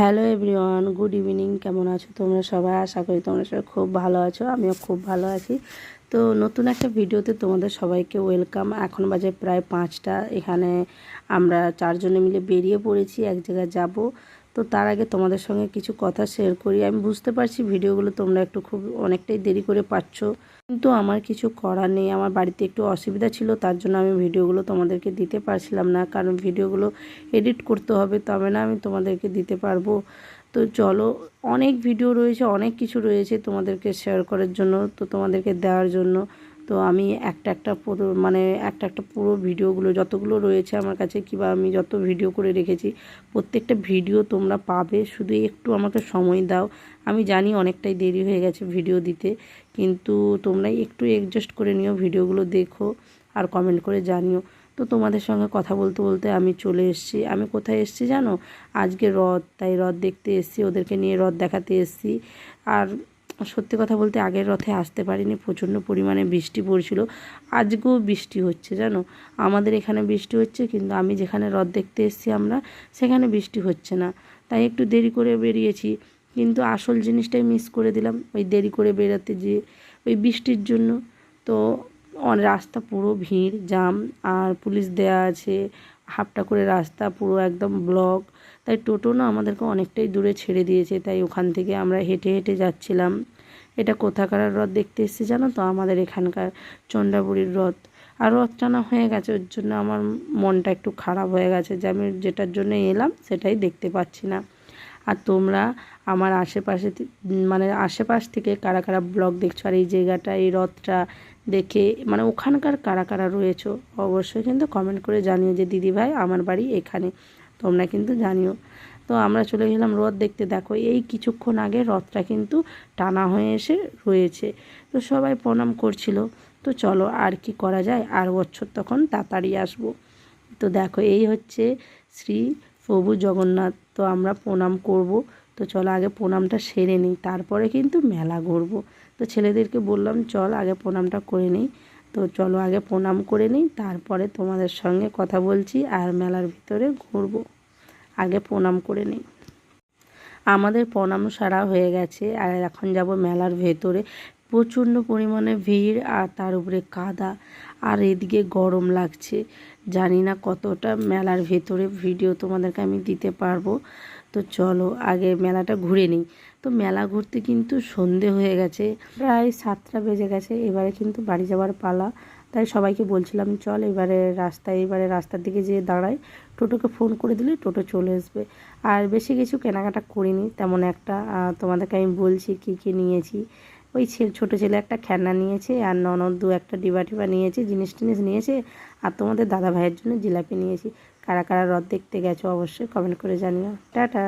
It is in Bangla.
হ্যালো এভরিওয়ান গুড ইভিনিং কেমন আছো তোমরা সবাই? আশা করি তোমরা সবাই খুব ভালো আছো, আমিও খুব ভালো আছি। তো নতুন একটা ভিডিওতে তোমাদের সবাইকে ওয়েলকাম এখন বাজে প্রায় পাঁচটা, এখানে আমরা চারজনে মিলে বেরিয়ে পড়েছি, এক জায়গায় যাব। তো তার আগে তোমাদের সঙ্গে কিছু কথা শেয়ার করি। আমি বুঝতে পারছি ভিডিওগুলো তোমরা একটু খুব অনেকটাই দেরি করে পাচ্ছ কিন্তু আমার কিছু করার নেই। আমার বাড়িতে একটু অসুবিধা ছিল, তার জন্য আমি ভিডিওগুলো তোমাদেরকে দিতে পারছিলাম না, কারণ ভিডিওগুলো এডিট করতে হবে, তবে না আমি তোমাদেরকে দিতে পারব। তো চলো, অনেক ভিডিও রয়েছে, অনেক কিছু রয়েছে তোমাদেরকে শেয়ার করার জন্য, তো তোমাদেরকে দেওয়ার জন্য। তো আমি একটা একটা পুরো মানে একটা একটা পুরো ভিডিওগুলো, যতগুলো রয়েছে আমার কাছে, কিংবা আমি যত ভিডিও করে রেখেছি, প্রত্যেকটা ভিডিও তোমরা পাবে, শুধু একটু আমাকে সময় দাও। আমি জানি অনেকটাই দেরি হয়ে গেছে ভিডিও দিতে, কিন্তু তোমরা একটু অ্যাডজাস্ট করে নিও, ভিডিওগুলো দেখো আর কমেন্ট করে জানিও। তো তোমাদের সঙ্গে কথা বলতে বলতে আমি চলে এসেছি। আমি কোথায় এসেছি জানো? আজকে রথ তাই রথ দেখতে এসেছি, ওদেরকে নিয়ে রথ দেখাতে এসেছি। আর সত্যি কথা বলতে আগের রথে আসতে পারিনি, প্রচণ্ড পরিমাণে বৃষ্টি পড়ছিল। আজকেও বৃষ্টি হচ্ছে, জানো? আমাদের এখানে বৃষ্টি হচ্ছে, কিন্তু আমি যেখানে রথ দেখতে এসেছি আমরা, সেখানে বৃষ্টি হচ্ছে না। তাই একটু দেরি করে বেরিয়েছি, কিন্তু আসল জিনিসটাই মিস করে দিলাম, ওই দেরি করে বেরোতে যেয়ে ওই বৃষ্টির জন্য। তো রাস্তা পুরো ভিড় জাম আর পুলিশ দেয়া আছে হাফটা করে রাস্তা পুরো একদম ব্লক। তাই টোটো না আমাদেরকে অনেকটাই দূরে ছেড়ে দিয়েছে, তাই ওখান থেকে আমরা হেঁটে হেঁটে যাচ্ছিলাম। এটা কোথাকার রথ দেখতে এসেছি জানো তো? আমাদের এখানকার চন্ডাবুড়ির রথ। আর টানা হয়ে গেছে, ওর জন্য আমার মনটা একটু খারাপ হয়ে গেছে। যে আমি যেটার জন্য এলাম সেটাই দেখতে পাচ্ছি না। আর তোমরা আমার আশেপাশে মানে আশেপাশ থেকে কারা কারা ব্লগ দেখছ? আর এই জায়গাটা, এই রথটা দেখে মানে ওখানকার কারা কারা রয়েছো, অবশ্যই কিন্তু কমেন্ট করে জানিও যে দিদি ভাই আমার বাড়ি এখানে, তোমরা কিন্তু জানিও। তো আমরা চলে গেলাম রথ দেখতে। দেখো, এই কিছুক্ষণ আগে রথটা কিন্তু টানা হয়ে এসে রয়েছে। তো সবাই প্রণাম করছিল। তো চলো, আর কি করা যায়? আর বছর তখন তাড়াতাড়ি আসব। তো দেখো, এই হচ্ছে শ্রী প্রভু জগন্নাথ। তো আমরা প্রণাম করব। তো চলো আগে প্রণামটা সেরে নিই, তারপরে কিন্তু মেলা ঘুরবো। তো ছেলেদেরকে বললাম, চল আগে প্রণামটা করে নিই। তো চলো আগে প্রণাম করে নিই, তারপরে তোমাদের সঙ্গে কথা বলছি আর মেলার ভিতরে ঘুরবো। আগে প্রণাম করে নিই। আমাদের প্রণাম সারা হয়ে গেছে আর এখন যাব মেলার ভেতরে। প্রচণ্ড পরিমাণে ভিড় আর তার উপরে কাদা আর এদিকে গরম লাগছে। জানি না কতটা মেলার ভেতরে ভিডিও তোমাদেরকে আমি দিতে পারব। তো চলো, আগে মেলাটা ঘুরে নিই। তো মেলা ঘুরতে কিন্তু সন্ধে হয়ে গেছে। প্রায় সাতটা বেজে গেছে, এবারে কিন্তু বাড়ি যাওয়ার পালা। তাই সবাইকে বলছিলাম, চল এবারে রাস্তায়, এবারে রাস্তার দিকে যেয়ে দাঁড়াই। টোটোকে ফোন করে দিলে টোটো চলে আসবে। আর বেশি কিছু কেনাকাটা করিনি, তেমন একটা। তোমাদেরকে আমি বলছি কি কি নিয়েছি। ওই ছেলে, ছোটো ছেলে একটা খেলনা নিয়েছে আর ননদ দু একটা ডিবা টিবা নিয়েছে, জিনিস টিনিস নিয়েছে আর তোমাদের দাদা ভাইয়ের জন্য জিলাপি নিয়েছি। কারা কারা রথ দেখতে গেছো অবশ্যই কমেন্ট করে জানিও। টাটা।